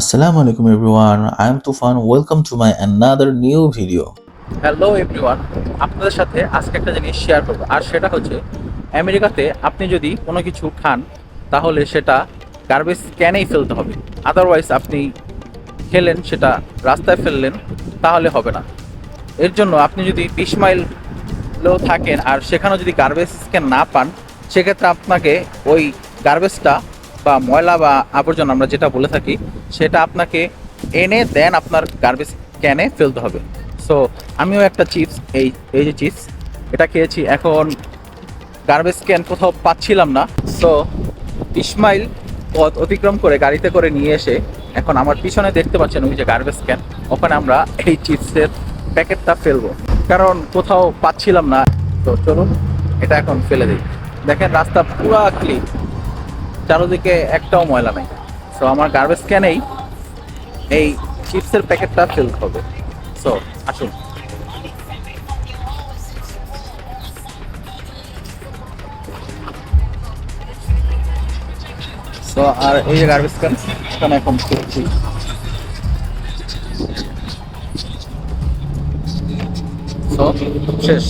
Assalamu alaikum, everyone. I am Tufan. Welcome to my another new video. Hello everyone আপনাদের সাথে আজকে একটা জিনিস শেয়ার করব আর সেটা হচ্ছে, আমেরিকাতে আপনি যদি কোনো কিছু খান, তাহলে সেটা গার্বেজ ক্যানেই ফেলতে হবে আদারওয়াইজ আপনি খেলেন, সেটা রাস্তায় ফেললেন, তাহলে হবে না এর জন্য আপনি যদি বিশ মাইলও থাকেন আর সেখানেও যদি গার্বেজ ক্যান না পান, সেক্ষেত্রে আপনাকে ওই গার্বেজটা বা ময়লা বা আবর্জনা আমরা যেটা বলে থাকি, সেটা আপনাকে এনে, দেন আপনার গার্বেজ ক্যানে ফেলতে হবে। সো আমিও একটা চিপস এই এই যে চিপস এটা খেয়েছি। এখন গার্বেজ ক্যান কোথাও পাচ্ছিলাম না। সো ইসমাইল পথ অতিক্রম করে গাড়িতে করে নিয়ে এসে এখন আমার পিছনে দেখতে পাচ্ছেন ওই যে গার্বেজ ক্যান ওখানে আমরা এই চিপসের প্যাকেটটা ফেলব। কারণ কোথাও পাচ্ছিলাম না। তো চলুন, এটা এখন ফেলে দিই। দেখেন, রাস্তা পুরা ক্লিন চারোদিকে একটাও ময়লা নাই। সো আমার গার্বেজ ক্যানেই এই চিপসের প্যাকেটটা ফেলতে হবে। সো আসুন। সো আর এই যে গার্বেজ ক্যান এখানে এখন ফেলছি সো শেষ।